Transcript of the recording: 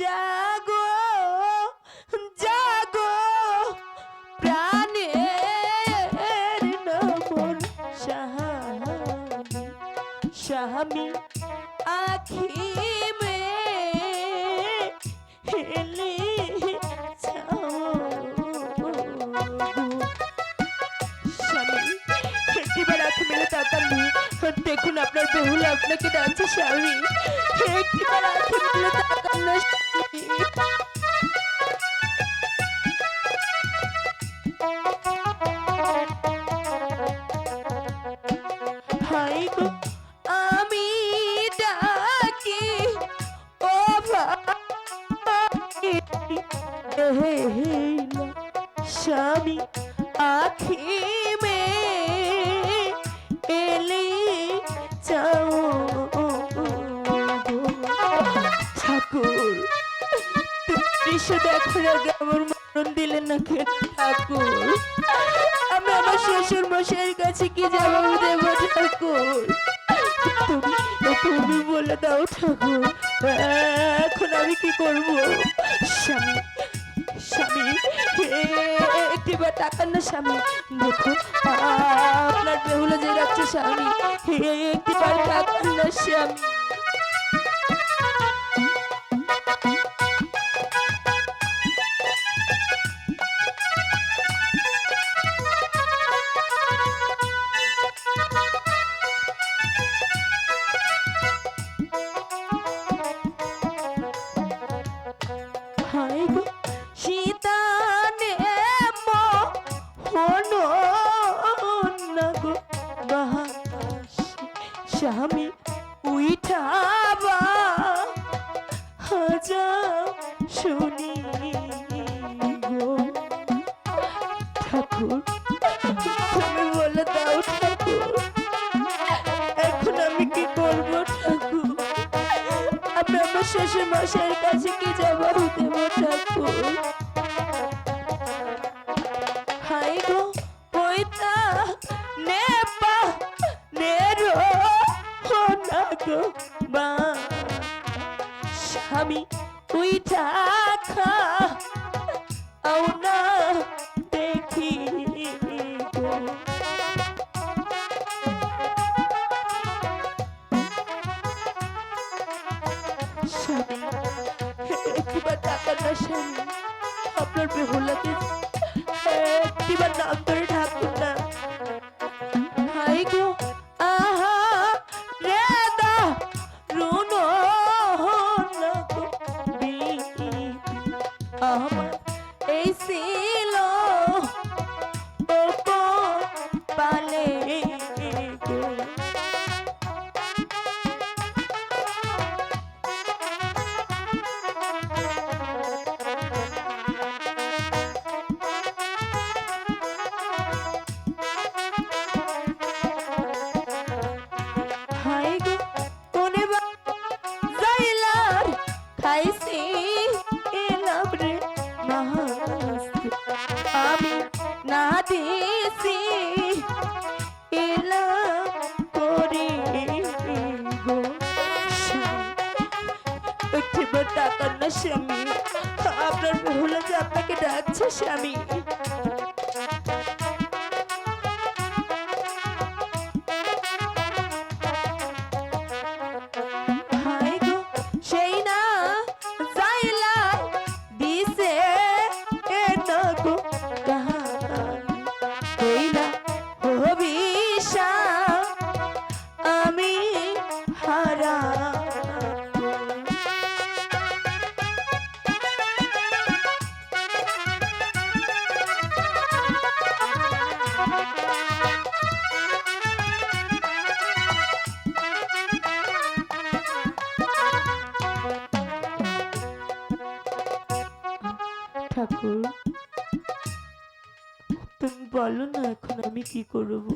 জাগো জাগো। প্রাণের নমন স্বামী স্বামী আখি মে হেলে আপনাকে ডাকছে স্বামী একটিবার আঁখি মেলে তাকান না স্বামী। স্বামী আখি এসে দেখার আগে মরণ দিলেন না কেন ঠাকুর। আমি আমার শ্বশুর মশাইয়ের কাছে কি জবাব দেব ঠাকুর? তুমি বলে দাও ঠাকুর। এখন আমি কি করব? স্বামী স্বামী একটিবার তাকান না স্বামী। দেখো আপনার বেহুলা যে রাখছে স্বামী একটিবার তাকান না স্বামী। হাই গো। সীতা নেম হনো না গো। বাহাস স্বামী উইঠাবা হাজার শুনি গো। ঠাকুর শ্বশুর মশাইয়ের কাছে কি জবাব দেব ঠাকুর হাই গো পয়তা নেপা, নেরো না গো বা স্বামী, উইঠা খা আও না একটিবার মাহাস্তে আমি না দিছি এলাম করে গো একটিবার টাকার না স্বামী আপনার ভুলে যে আপনাকে ডাকছে স্বামী ঠাকুর। তুমি বলো না এখন আমি কি করব?